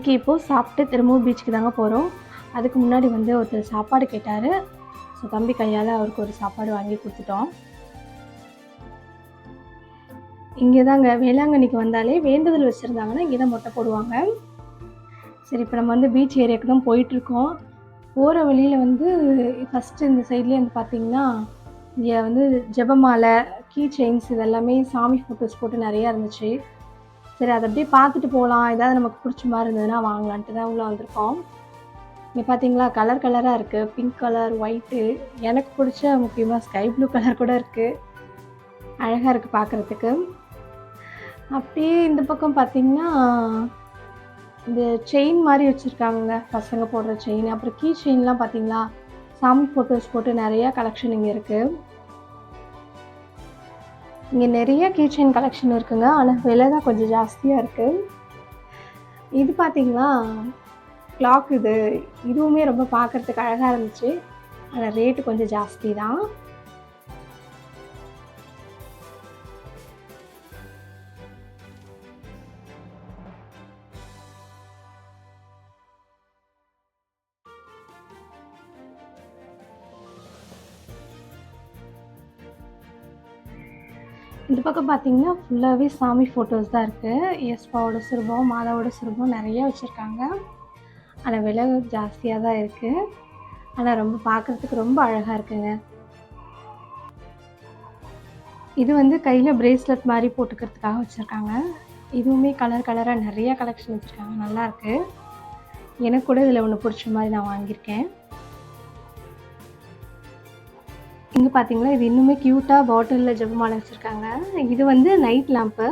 இன்றைக்கி இப்போது சாப்பிட்டு திரும்பவும் பீச்சுக்கு தாங்க போகிறோம் அதுக்கு முன்னாடி வந்து ஒருத்தர் சாப்பாடு கேட்டார். ஸோ தம்பி கையால் அவருக்கு ஒரு சாப்பாடு வாங்கி கொடுத்துட்டோம். இங்கே தாங்க வேளாங்கண்ணிக்கு வந்தாலே வேண்டுதல் வச்சுருந்தாங்கன்னா இங்கே தான் மொட்டை போடுவாங்க. சரி இப்போ நம்ம வந்து பீச் ஏரியாவுக்கு தான் போயிட்டுருக்கோம். போகிற வழியில் வந்து ஃபஸ்ட்டு இந்த சைட்லேயே வந்து பார்த்திங்கன்னா இங்கே வந்து ஜெபமாலை கீ செயின்ஸ் இதெல்லாமே சாமி ஃபோட்டோஸ் போட்டு நிறையா இருந்துச்சு. சரி அதை அப்படியே பார்த்துட்டு போகலாம். ஏதாவது நமக்கு பிடிச்ச மாதிரி இருந்ததுன்னா வாங்கலான்ட்டு தான் உள்ளே வந்திருக்கோம். இங்கே பார்த்தீங்களா கலர் கலராக இருக்குது பிங்க் கலர் ஒயிட்டு எனக்கு பிடிச்ச முக்கியமாக ஸ்கை ப்ளூ கலர் கூட இருக்குது அழகாக இருக்குது பார்க்குறதுக்கு அப்படியே இந்த பக்கம் பார்த்திங்கன்னா இந்த செயின் மாதிரி வச்சுருக்காங்க பசங்க போடுற செயின் அப்புறம் கீ செயின்லாம் பார்த்தீங்களா சாமி ஃபோட்டோஸ் போட்டு நிறையா கலெக்ஷன் இங்கே இருக்குது இங்கே நிறைய கீ கலெக்ஷன் இருக்குங்க. ஆனால் விலை தான் கொஞ்சம் ஜாஸ்தியாக இருக்குது இது பார்த்தீங்களா கிளாக் இது. இதுவுமே ரொம்ப பார்க்குறதுக்கு அழகாக இருந்துச்சு. ஆனால் ரேட்டு கொஞ்சம் ஜாஸ்தி தான். இந்த பக்கம் பார்த்தீங்கன்னா ஃபுல்லாகவே சாமி ஃபோட்டோஸ் தான் இருக்குது ஏஸ்பாவோட சிறுபம் மாதாவோட சிறுபம் நிறைய வச்சுருக்காங்க. ஆனால் விலை ஜாஸ்தியாக தான் இருக்குது ஆனால் ரொம்ப பார்க்குறதுக்கு ரொம்ப அழகாக இருக்குங்க. இது வந்து கையில் பிரேஸ்லெட் மாதிரி போட்டுக்கிறதுக்காக வச்சுருக்காங்க. இதுவுமே கலர் கலராக நிறையா கலெக்ஷன் வச்சுருக்காங்க. நல்லாயிருக்கு எனக்கு கூட இதில் ஒன்று பிடிச்ச மாதிரி நான் வாங்கியிருக்கேன். இங்கே பார்த்தீங்களா இது இன்னுமே க்யூட்டாக பாட்டிலில் ஜபமாலை வச்சுருக்காங்க. இது வந்து நைட் லேம்ப்பு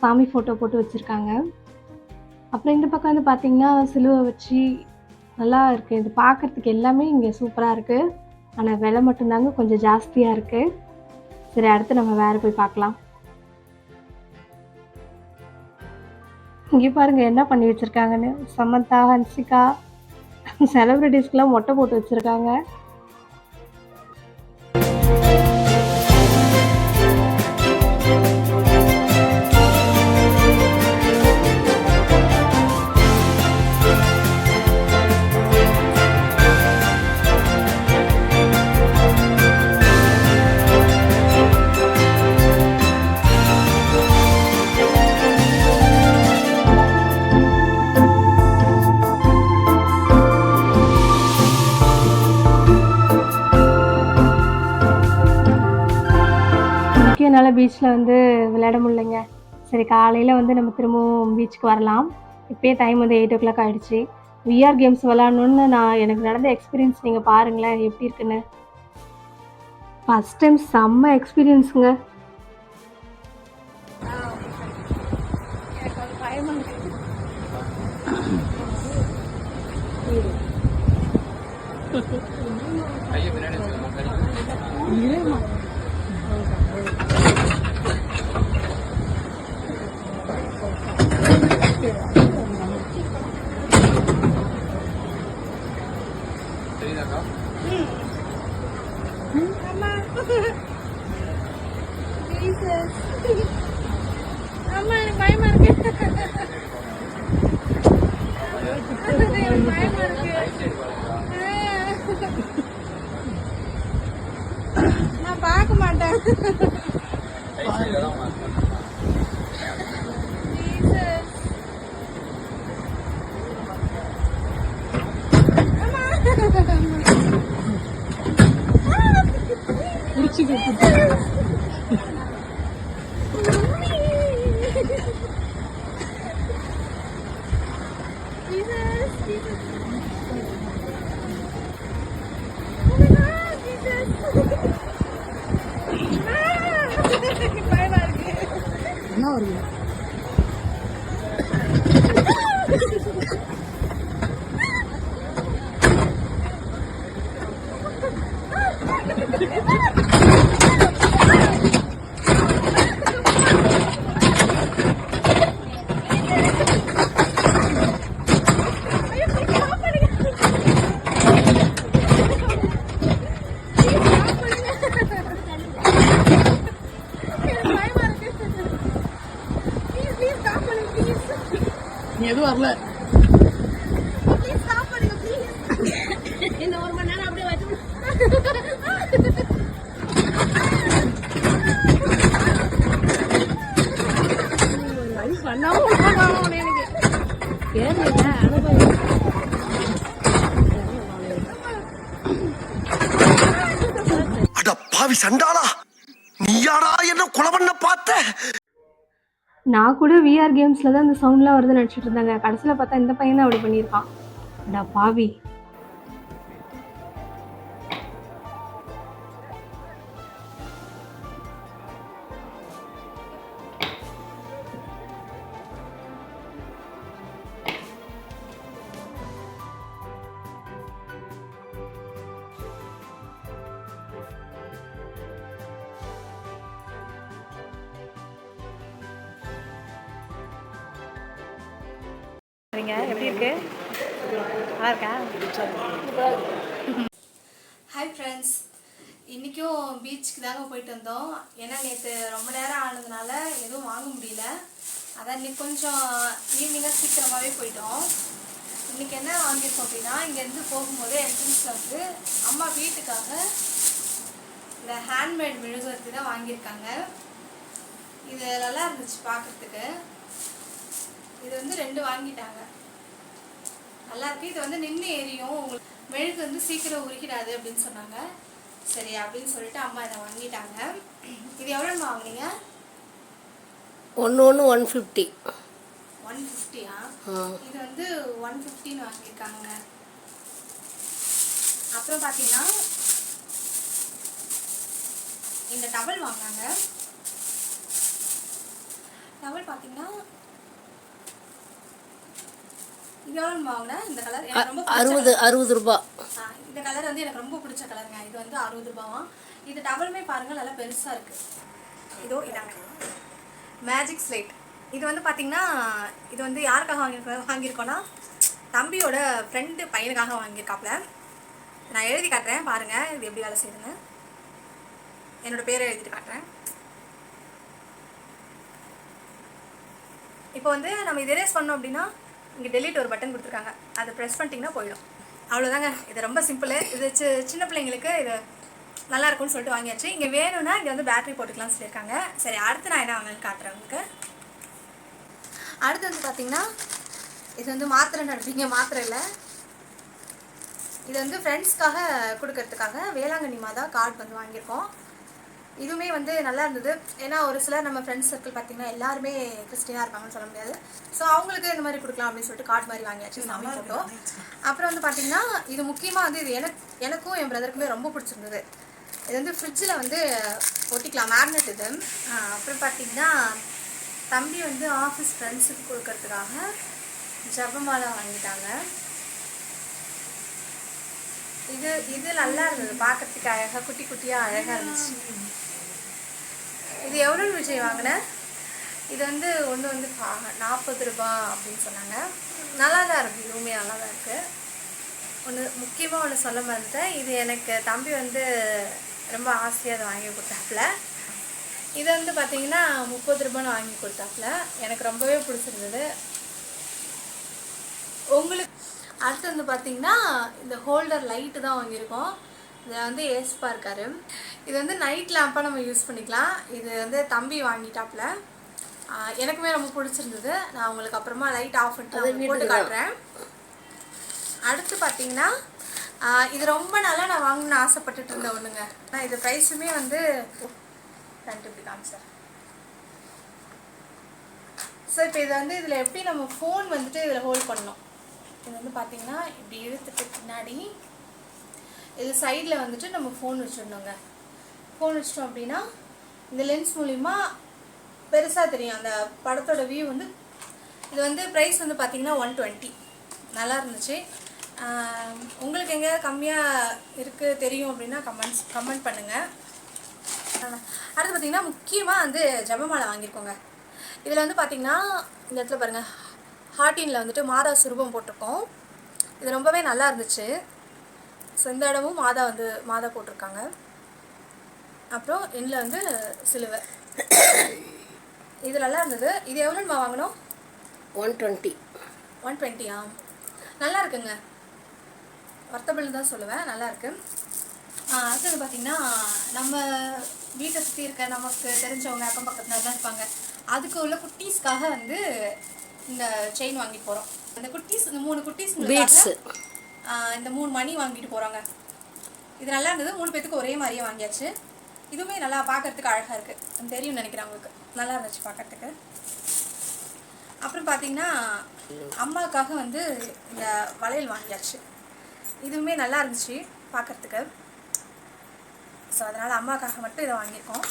சாமி ஃபோட்டோ போட்டு வச்சுருக்காங்க. அப்புறம் இந்த பக்கம் வந்து பார்த்தீங்கன்னா சிலுவை வச்சு நல்லா இருக்குது இது பார்க்குறதுக்கு எல்லாமே இங்கே சூப்பராக இருக்குது ஆனால் விலை மட்டும்தாங்க கொஞ்சம் ஜாஸ்தியாக இருக்குது சரி அடுத்து நம்ம வேறு போய் பார்க்கலாம் இங்கே பாருங்கள் என்ன பண்ணி வச்சுருக்காங்கன்னு? சமந்தா ஹன்சிகா செலப்ரிட்டிஸ்க்கெலாம் மொட்டை போட்டு வச்சுருக்காங்க. என்னால் பீச்சில் வந்து விளையாட முடியலைங்க. சரி காலையில் வந்து நம்ம திரும்பவும் பீச்சுக்கு வரலாம். இப்போயே டைம் வந்து எயிட் ஓ கிளாக் ஆகிடுச்சு விஆர் கேம்ஸ் விளாட்ணுன்னு நான் எனக்கு நடந்த எக்ஸ்பீரியன்ஸ் நீங்கள் பாருங்களேன் எப்படி இருக்குன்னு. ஃபஸ்ட் டைம் செம்ம எக்ஸ்பீரியன்ஸுங்க அம்மா எனக்கு பயமா இருக்கு எனக்கு பயமா இருக்கு நான் பார்க்க மாட்டேன் Jesus. Jesus, நீ எதுவும் வரல. ப்ளீஸ் ஒரு மணி நேரம் அப்படியே வச்சு பண்ணாம விட்டாங்க எனக்கு அனுபவம் பாவி சண்டாளா நீயாடா என்ன குலவண்ண பார்த்த? நான் கூட விஆர் கேம்ஸில் தான் இந்த சவுண்ட்லாம் வருதுன்னு நினச்சிட்டு இருந்தாங்க. கடைசியில் பார்த்தா இந்த பையன் தான் அப்படி பண்ணியிருக்கான். டா பாவி. எப்படி இருக்கு? நல்லா இருக்கா? ஹாய் ஃப்ரெண்ட்ஸ் இன்றைக்கும் பீச்சுக்கு தாங்க போயிட்டு வந்தோம். ஏன்னா நேற்று ரொம்ப நேரம் ஆனதுனால எதுவும் வாங்க முடியல. அதான் இன்னைக்கு கொஞ்சம் ஈவினிங்காக சீக்கிரமாகவே போயிட்டோம். இன்றைக்கி என்ன வாங்கியிருக்கோம் அப்படின்னா இங்கேருந்து போகும்போது என்ட்ரன்ஸில் வந்து அம்மா வீட்டுக்காக இந்த ஹேண்ட்மேட் மெழுகுவர்த்தி தான் வாங்கியிருக்காங்க. இது நல்லா இருந்துச்சு பார்க்குறதுக்கு இது வந்து ரெண்டு வாங்கிட்டாங்க. நல்லா இருக்கு இது வந்து நின்று எரியும். உங்களுக்கு மெழுகு வந்து சீக்கிரம் உருகிடாது அப்படின்னு சொன்னாங்க. சரி அப்படின்னு சொல்லிட்டு அம்மா இதை வாங்கிட்டாங்க. இது எவ்வளோன்னு வாங்குனீங்க? ஒன்று ஒன்று ஒன் ஃபிஃப்டி. ஒன் ஃபிஃப்டியா? இது வந்து ஒன் ஃபிஃப்டின்னு வாங்கியிருக்காங்க. அப்புறம் பார்த்தீங்கன்னா இந்த டவல் வாங்கினாங்க. டவல் பார்த்தீங்கன்னா இது எவ்வளோ வாங்கினேன் இந்த கலர் எனக்கு ரொம்ப பிடிச்ச அறுபது அறுபது ரூபா. ஆ, இந்த கலர் வந்து எனக்கு ரொம்ப பிடிச்ச கலருங்க இது வந்து அறுபது ரூபாவாம். இது டபுளுமே பாருங்க நல்லா பெருசா இருக்கு. இதோ இதாங்க மேஜிக் ஸ்லைட் இது வந்து பாத்தீங்கன்னா இது வந்து யாருக்காக வாங்கியிருக்கோம் வாங்கியிருக்கோன்னா தம்பியோட ஃப்ரெண்டு பையனுக்காக வாங்கியிருக்காப்ல நான் எழுதி காட்டுறேன் பாருங்க இது எப்படி வேலை செய்யுதுன்னு. என்னோட பேரை எழுதிட்டு காட்டுறேன். இப்போ வந்து நம்ம இது erase பண்ணோம் அப்படின்னா இங்கே டெலிட் ஒரு பட்டன் கொடுத்துருக்காங்க. அதை ப்ரெஸ் பண்ணிட்டீங்கன்னா போயிடும். அவ்வளோதாங்க இது ரொம்ப சிம்பிள் இது சி- சின்ன பிள்ளைங்களுக்கு இது நல்லா இருக்கும்னு சொல்லிட்டு வாங்கியாச்சு. இங்கே வேணும்னா இங்கே வந்து பேட்டரி போட்டுக்கலாம்னு சொல்லியிருக்காங்க. சரி அடுத்து நான் என்ன வாங்கன்னு காட்டுறேன் உங்களுக்கு. அடுத்து வந்து பார்த்தீங்கன்னா இது வந்து மாத்திரை நடப்பீங்க மாத்திரை இல்லை. இது வந்து ஃப்ரெண்ட்ஸ்க்காக கொடுக்கறதுக்காக வேளாங்கண்ணி மாதா கார்டு வந்து வாங்கியிருக்கோம். இதுவுமே வந்து நல்லா இருந்தது. ஏன்னா ஒரு சிலர் நம்ம ஃப்ரெண்ட்ஸ் சர்க்கிள் பார்த்தீங்கன்னா எல்லாருமே கிறிஸ்டினாக இருப்பாங்கன்னு சொல்ல முடியாது. ஸோ அவங்களுக்கு இந்த மாதிரி கொடுக்கலாம் அப்படின்னு சொல்லிட்டு கார்டு மாதிரி வாங்கியாச்சு சாமி ஃபோட்டோ அப்புறம் வந்து பார்த்தீங்கன்னா இது முக்கியமாக வந்து இது எனக்கு எனக்கும் என் பிரதருக்குமே ரொம்ப பிடிச்சிருந்தது. இது வந்து ஃப்ரிட்ஜில் வந்து ஒட்டிக்கலாம் மேக்னெட் இது. அப்புறம் பார்த்தீங்கன்னா தம்பி வந்து ஆஃபீஸ் ஃப்ரெண்ட்ஸுக்கு கொடுக்கறதுக்காக ஜபமாலை வாங்கிட்டாங்க. இது இது நல்லா இருந்தது. பார்க்கறதுக்கு அழகாக குட்டி குட்டியாக அழகாக இருந்துச்சு. இது எவ்வளோ விஜய் வாங்கினேன் இது வந்து ஒன்று வந்து நாற்பது ரூபா அப்படின்னு சொன்னாங்க. நல்லா தான் இருக்குது இதுவுமே நல்லா தான் இருக்குது ஒன்று முக்கியமாக ஒன்று சொல்ல மறந்துட்டேன். இது எனக்கு தம்பி வந்து ரொம்ப ஆசையாக அதை வாங்கி கொடுத்தாப்புல. இது வந்து பார்த்திங்கன்னா முப்பது ரூபான்னு வாங்கி கொடுத்தாப்புல. எனக்கு ரொம்பவே பிடிச்சிருந்தது. உங்களுக்கு அடுத்து வந்து பார்த்திங்கன்னா இந்த ஹோல்டர் லைட்டு தான் வாங்கியிருக்கோம். இதில் வந்து ஏஸ்பா இருக்காரு. இது வந்து நைட் லேம்பாக நம்ம யூஸ் பண்ணிக்கலாம். இது வந்து தம்பி வாங்கிட்டாப்புல. ஆஹ் எனக்குமே ரொம்ப பிடிச்சிருந்தது. நான் உங்களுக்கு அப்புறமா லைட் ஆஃப் பண்ணிட்டு போட்டு காட்டுறேன். அடுத்து பார்த்தீங்கன்னா இது ரொம்ப நாளாக நான் வாங்கணும்னு ஆசைப்பட்டுட்டு இருந்த ஒன்றுங்க நான் இது ப்ரைஸுமே வந்து இப்படி காமிச்சேன் ஸோ இப்போ இது வந்து இதில் எப்படி நம்ம ஃபோன் வந்துட்டு இதில் ஹோல்ட் பண்ணணும்? இது வந்து பார்த்தீங்கன்னா இப்படி இழுத்துட்டு பின்னாடி இது சைடில் வந்துட்டு நம்ம ஃபோன் வச்சிடணுங்க. ஃபோன் வச்சிட்டோம் அப்படின்னா இந்த லென்ஸ் மூலிமா பெருசாக தெரியும். அந்த படத்தோட வியூ வந்து இது வந்து ப்ரைஸ் வந்து பார்த்திங்கன்னா ஒன் டுவெண்ட்டி நல்லா இருந்துச்சு. உங்களுக்கு எங்கேயாவது கம்மியாக இருக்குது தெரியும் அப்படின்னா கமெண்ட்ஸ் கமெண்ட் பண்ணுங்கள் அடுத்து பார்த்திங்கன்னா முக்கியமாக வந்து ஜபமாலை வாங்கியிருக்கோங்க. இதில் வந்து பார்த்திங்கன்னா இந்த இடத்துல பாருங்கள் ஹார்டினில் வந்துட்டு மாதா சுரூபம் போட்டிருக்கோம். இது ரொம்பவே நல்லா இருந்துச்சு. ஸோ இந்த இடமும் மாதா வந்து மாதா போட்டிருக்காங்க. அப்புறம் இதில் வந்து சிலுவை. இது நல்லா இருந்தது. இது எவ்வளோன்னு வாங்கினோம் ஒன் டுவெண்ட்டி. ஒன் டுவெண்ட்டியா? நல்லா இருக்குங்க. வர்த்தபிள் தான் சொல்லுவேன். நல்லா இருக்கு. அடுத்தது பார்த்தீங்கன்னா நம்ம வீட்டை சுற்றி இருக்க நமக்கு தெரிஞ்சவங்க அக்கம் பக்கத்துல தான் இருப்பாங்க. அதுக்கு உள்ள குட்டீஸ்க்காக வந்து இந்த செயின் வாங்கிட்டு போகிறோம் இந்த குட்டீஸ் இந்த மூணு குட்டீஸ். இந்த மூணு மணி வாங்கிட்டு போகிறாங்க இது நல்லா இருந்தது. மூணு பேத்துக்கு ஒரே மாதிரியே வாங்கியாச்சு. இதுவுமே நல்லா பார்க்கறதுக்கு அழகாக இருக்குது தெரியும்னு நினைக்கிறேன் உங்களுக்கு நல்லா இருந்துச்சு பார்க்கறதுக்கு அப்புறம் பார்த்தீங்கன்னா அம்மாவுக்காக வந்து இந்த வளையல் வாங்கியாச்சு. இதுவுமே நல்லா இருந்துச்சு பார்க்கறதுக்கு ஸோ அதனால் அம்மாவுக்காக மட்டும் இதை வாங்கியிருக்கோம்.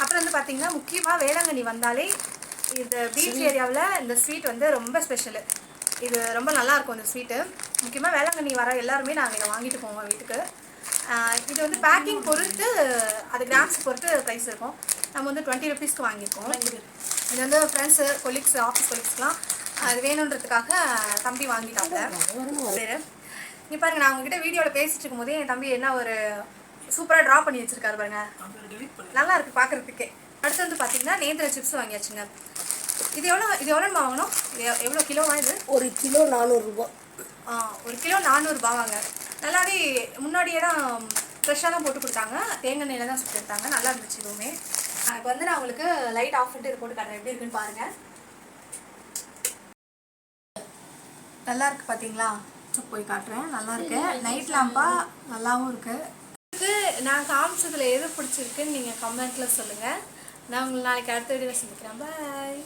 அப்புறம் வந்து பார்த்தீங்கன்னா முக்கியமாக வேளாங்கண்ணி வந்தாலே இந்த பீச் ஏரியாவில் இந்த ஸ்வீட் வந்து ரொம்ப ஸ்பெஷலு இது ரொம்ப நல்லா இருக்கும் இந்த ஸ்வீட்டு. முக்கியமாக வேளாங்கண்ணி வர எல்லாருமே நாங்கள் இதை வாங்கிட்டு போவோம் வீட்டுக்கு. இது வந்து பேக்கிங் பொறுத்து அது கிராம்ஸ் பொறுத்து ப்ரைஸ் இருக்கும். நம்ம வந்து டுவெண்ட்டி ருபீஸ்க்கு வாங்கியிருக்கோம். இது வந்து ஃப்ரெண்ட்ஸு கொலீக்ஸ் ஆஃபீஸ் கொலீக்ஸ்லாம் அது வேணுன்றதுக்காக தம்பி வாங்கிட்டாங்க பேர். இங்கே பாருங்க நான் உங்ககிட்ட வீடியோவில் பேசிட்டு இருக்கும்போதே என் தம்பி என்ன ஒரு சூப்பராக ட்ரா பண்ணி வச்சிருக்காரு பாருங்க. நல்லா இருக்கு பார்க்கறதுக்கே அடுத்து வந்து பார்த்தீங்கன்னா நேந்திர சிப்ஸ் வாங்கியாச்சுங்க. இது எவ்வளோ இது எவ்வளோன்னு வாங்கணும்? எவ்வளோ கிலோவா இது? ஒரு கிலோ நானூறுரூபா ஆ, ஒரு கிலோ நானூறுபா வாங்க. நல்லாவே முன்னாடியே தான் ஃப்ரெஷ்ஷாக தான் போட்டு கொடுத்தாங்க. தேங்காய் எண்ணெயில் தான் சுட்டு எடுத்தாங்க. நல்லா இருந்துச்சு இதுவுமே. இப்போ வந்து நான் உங்களுக்கு லைட் ஆஃப் பண்ணிட்டு போட்டு காட்டுறேன். எப்படி இருக்குன்னு பாருங்கள் நல்லா இருக்கு பார்த்தீங்களா போய் காட்டுறேன். நல்லா இருக்கு. நைட் லாம்பா நல்லாவும் இருக்கு. நான் காமிச்சதுல எது பிடிச்சிருக்குன்னு நீங்கள் கமெண்ட்டில் சொல்லுங்கள் நான் உங்களை நாளைக்கு அடுத்த வீடியோ சந்திக்கிறேன். பாய்